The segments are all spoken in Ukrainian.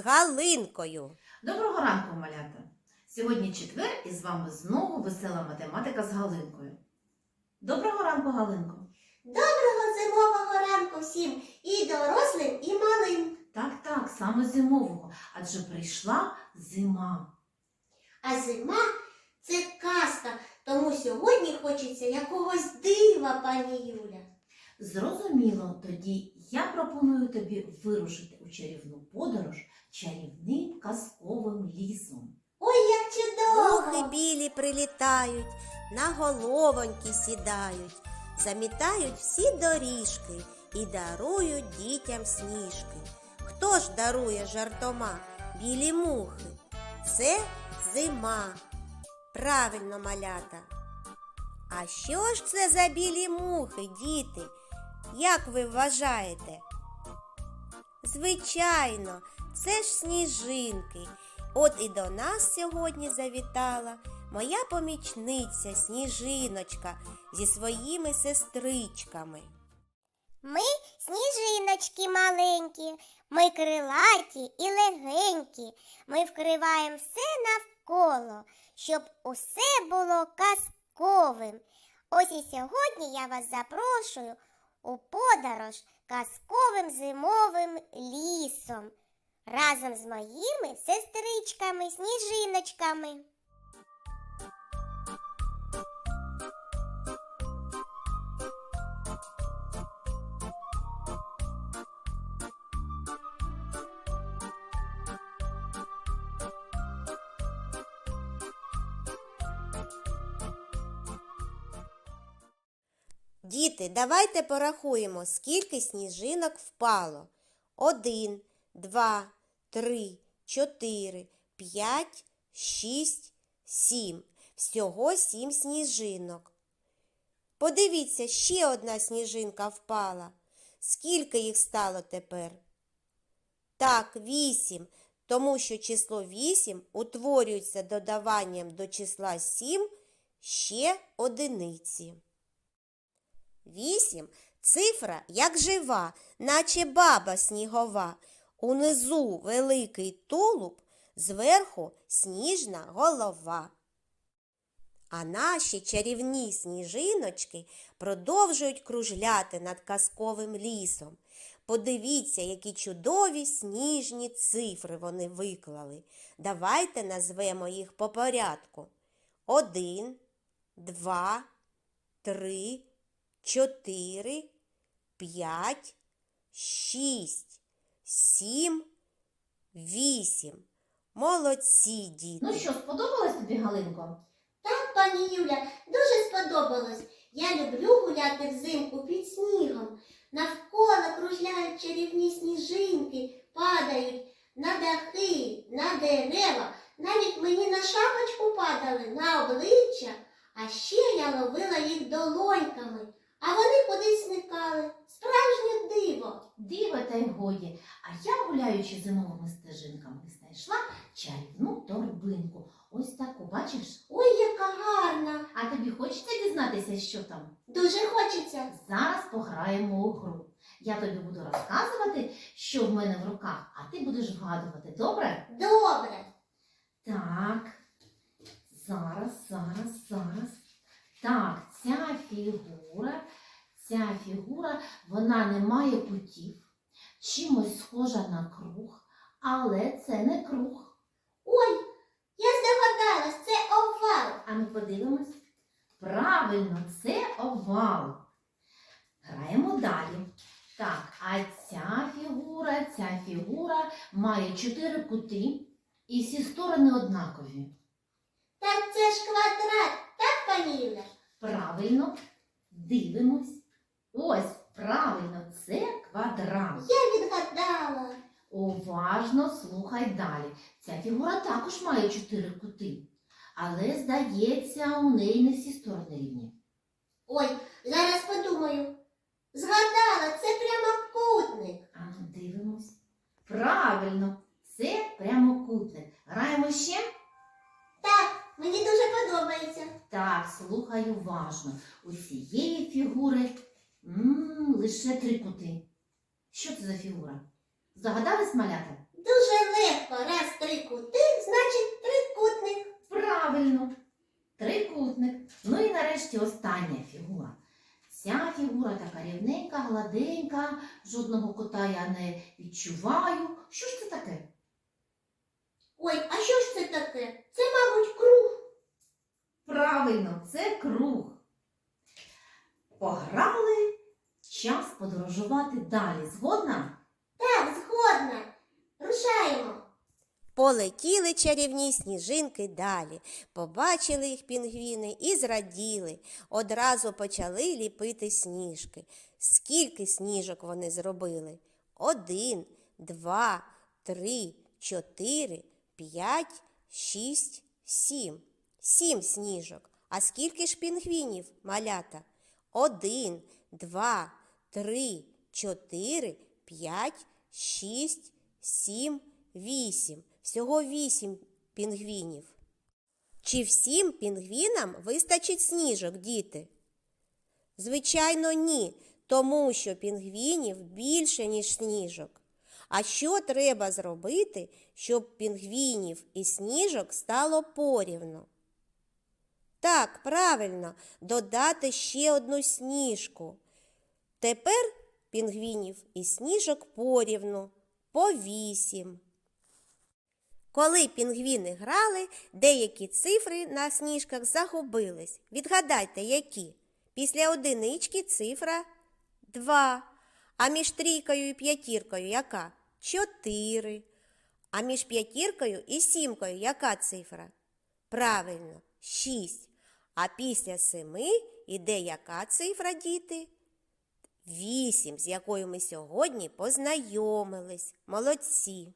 Галинкою. Доброго ранку, малята! Сьогодні четвер і з вами знову весела математика з Галинкою. Доброго ранку, Галинко! Доброго зимового ранку всім і дорослим, і малим. Так, так, саме зимового, адже прийшла зима. А зима це казка, тому сьогодні хочеться якогось дива, пані Юля. Зрозуміло, тоді я пропоную тобі вирушити у чарівну подорож чарівним казковим лісом. Ой, як Мухи білі прилітають, на головоньки сідають, замітають всі доріжки і дарують дітям сніжки. Хто ж дарує жартома білі мухи? Це зима. Правильно, малята. А що ж це за білі мухи, діти? Як ви вважаєте? Звичайно, це ж сніжинки. От і до нас сьогодні завітала моя помічниця Сніжиночка зі своїми сестричками. Ми сніжиночки маленькі, ми крилаті і легенькі. Ми вкриваємо все навколо, щоб усе було казковим. Ось і сьогодні я вас запрошую у подорож казковим зимовим лісом. Разом з моїми сестричками, Діти, давайте порахуємо, скільки сніжинок впало. Один, два, три, чотири, п'ять, шість, сім. Всього сім сніжинок. Подивіться, ще одна сніжинка впала. Скільки їх стало тепер? Так, вісім, тому що число вісім утворюється додаванням до числа сім ще одиниці. Вісім цифра як жива, наче баба снігова. Унизу великий тулуб, зверху сніжна голова. А наші чарівні сніжиночки продовжують кружляти над казковим лісом. Подивіться, які чудові сніжні цифри вони виклали. Давайте назвемо їх по порядку. Один, два, три, чотири, п'ять, шість, сім, вісім. Молодці, діти. Ну що, сподобалось тобі, Галинко? Так, пані Юля, дуже сподобалось. Я люблю гуляти взимку під снігом. Навколо кружляють чарівні сніжинки, падають на дахи, на дерева. Навіть мені на шапочку падали, на обличчя, а ще я ловила їх долоньками, а вони кудись зникали. Справжнє диво. Диво та й годі. А я, гуляючи зимовими стежинками, знайшла чарівну торбинку. Ось таку, бачиш? Ой, яка гарна! А тобі хочеться дізнатися, що там? Дуже хочеться. Зараз пограємо у гру. Я тобі буду розказувати, що в мене в руках, а ти будеш вгадувати, добре? Добре. Так. Зараз, зараз, зараз. Так, ця фігура, ця фігура, вона не має кутів, чимось схожа на круг, але це не круг. Ой, я здогадалась, це овал. А ми подивимось. Правильно, це овал. Граємо далі. Так, а ця фігура, ця фігура має чотири кути і всі сторони однакові. Так це ж квадрат, так, пані Юля? Правильно, дивимось. Ось, правильно, це квадрат. Я відгадала. Уважно слухай далі. Ця фігура також має чотири кути. Але, здається, у неї не всі сторони рівні. Ой, зараз подумаю. Згадала, це прямокутник. А ну дивимось. Правильно, це прямокутник. Граємо ще? Так, мені дуже подобається. Так, слухай уважно. У цієї фігури м, лише три кути. Що це за фігура? Здогадались малята? Дуже легко. раз три кути, значить трикутник. Правильно. Трикутник. Ну і нарешті остання фігура. Ця фігура така рівненька, гладенька, жодного кота я не відчуваю. Що ж це таке? Ой, а що ж це таке? Це, мабуть, круг. Правильно, це круг. Пограли, час подорожувати далі. Згодна? Так, згодна. Рушаємо. Полетіли чарівні сніжинки далі, побачили їх пінгвіни і зраділи. Одразу почали ліпити сніжки. Скільки сніжок вони зробили? Один, два, три, чотири, п'ять, шість, сім. Сім сніжок. А скільки ж пінгвінів, малята? Один, два, три, чотири, п'ять, шість, сім, вісім. Всього вісім пінгвінів. Чи всім пінгвінам вистачить сніжок, діти? Звичайно, ні, тому що пінгвінів більше, ніж сніжок. А що треба зробити, щоб пінгвінів і сніжок стало порівну? Так, правильно, додати ще одну сніжку. Тепер пінгвінів і сніжок порівну по вісім. Коли пінгвіни грали, деякі цифри на сніжках загубились. Відгадайте, які? Після одинички цифра 2. А між трійкою і п'ятіркою яка? 4. А між п'ятіркою і сімкою яка цифра? Правильно, 6. А після семи іде яка цифра, діти? Вісім, з якою ми сьогодні познайомились. Молодці.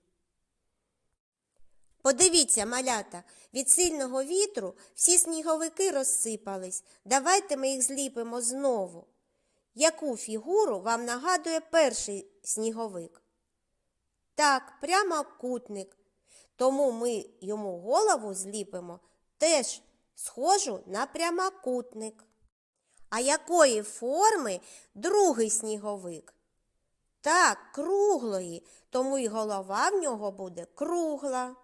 Подивіться, малята, від сильного вітру всі сніговики розсипались. Давайте ми їх зліпимо знову. Яку фігуру вам нагадує перший сніговик? Так, прямокутник. Тому ми йому голову зліпимо теж схожу на прямокутник. А якої форми другий сніговик? Так, круглої, тому і голова в нього буде кругла.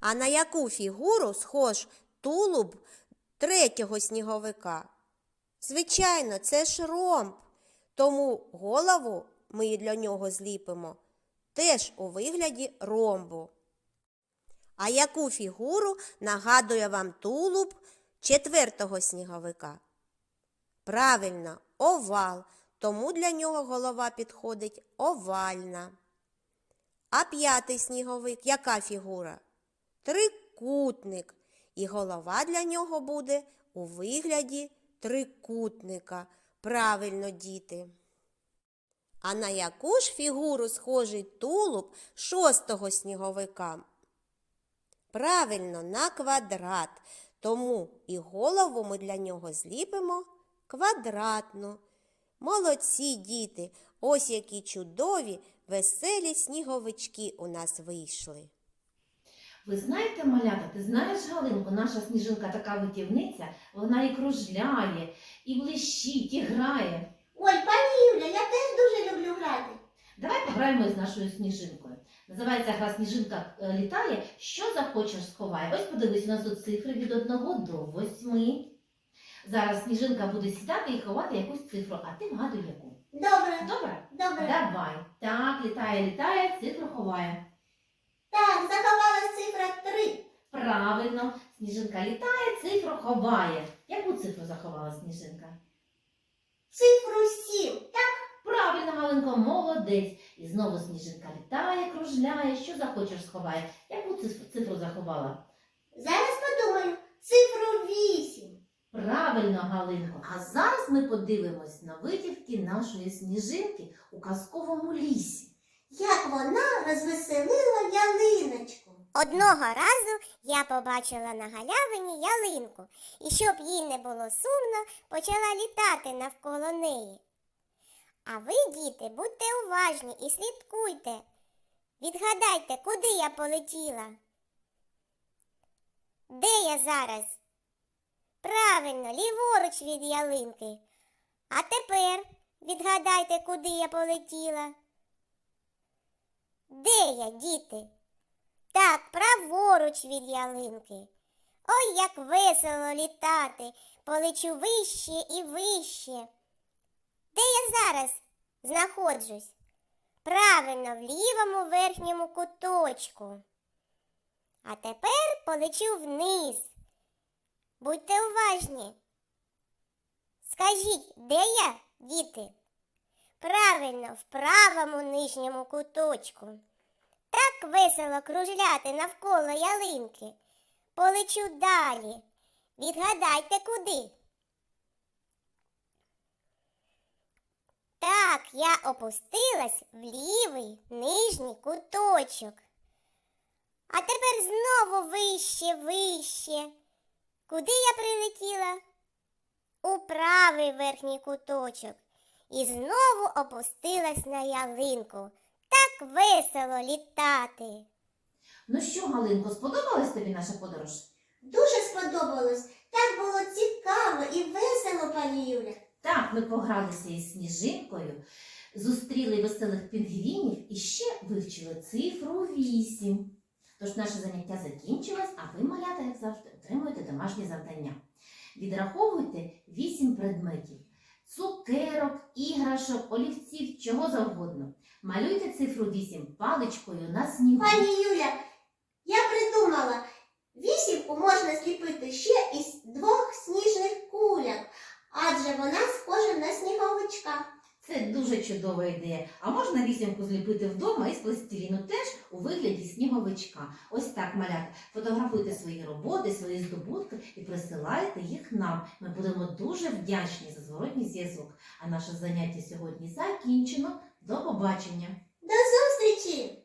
А на яку фігуру схож тулуб третього сніговика? Звичайно, це ж ромб, тому голову ми для нього зліпимо теж у вигляді ромбу. А яку фігуру нагадує вам тулуб четвертого сніговика? Правильно, овал, тому для нього голова підходить овальна. А п'ятий сніговик яка фігура? Трикутник. І голова для нього буде у вигляді трикутника. Правильно, діти. А на яку ж фігуру схожий тулуб шостого сніговика? Правильно, на квадрат. Тому і голову ми для нього зліпимо квадратну. Молодці діти, ось які чудові, веселі сніговички у нас вийшли. Ви знаєте, малята, ти знаєш, Галинко, наша сніжинка така витівниця, вона і кружляє, і блищить, і грає. Ой, пані Юля, я теж дуже люблю грати. Давай пограємо з нашою сніжинкою. Називається гра сніжинка е, літає. Що захочеш сховай. Ось подивись, у нас тут цифри від 1 до 8. Зараз сніжинка буде сідати і ховати якусь цифру, а ти вгадуй яку. Добре, Добре? добре. Давай. Так, літає, літає, цифру ховає. Так, заховалась цифра три. Правильно, сніжинка літає, цифру ховає. Яку цифру заховала сніжинка? Цифру сім. Так, Правильно, Галинко, молодець. І знову сніжинка літає, кружляє. Що захочеш сховає? Яку цифру, цифру заховала? зараз подумаю. Цифру вісім. Правильно, Галинко. А зараз ми подивимось на витівки нашої сніжинки у казковому лісі. Як вона розвеселила ялиночку. Одного разу я побачила на галявині ялинку, і щоб їй не було сумно, почала літати навколо неї. А ви, діти, будьте уважні і слідкуйте. Відгадайте, куди я полетіла? Де я зараз? Правильно, ліворуч від ялинки. А тепер відгадайте, куди я полетіла. Де я, діти? Так, праворуч від ялинки. Ой, як весело літати, полечу вище і вище. Де я зараз знаходжусь? Правильно, в лівому верхньому куточку. А тепер полечу вниз. Будьте уважні. Скажіть, де я, діти? Правильно, в правому нижньому куточку. Так весело кружляти навколо ялинки. Полечу далі. Відгадайте куди. Так, я опустилась в лівий нижній куточок. А тепер знову вище, вище. Куди я прилетіла? У правий верхній куточок. І знову опустилась на ялинку. Так весело літати. Ну що, Галинко, сподобалась тобі наша подорож? Дуже сподобалось. Так було цікаво і весело, пані Юля. Так, ми погралися із сніжинкою, зустріли веселих пінгвінів і ще вивчили цифру 8. Тож наше заняття закінчилось, а ви, малята, як завжди, отримуєте домашнє завдання. Відраховуйте 8 предметів: цукерок, іграшок, олівців, чого завгодно. Малюйте цифру 8 паличкою на снігу. Пані Юля, я придумала, вісімку можна зліпити ще із двох сніжних куляк, адже вона схожа на сніговичка. Це дуже чудова ідея. А можна вісімку зліпити вдома із пластиліну теж у вигляді сніговичка. Ось так, малята. Фотографуйте свої роботи, свої здобутки і присилайте їх нам. Ми будемо дуже вдячні за зворотній зв'язок. А наше заняття сьогодні закінчено. До побачення! До зустрічі!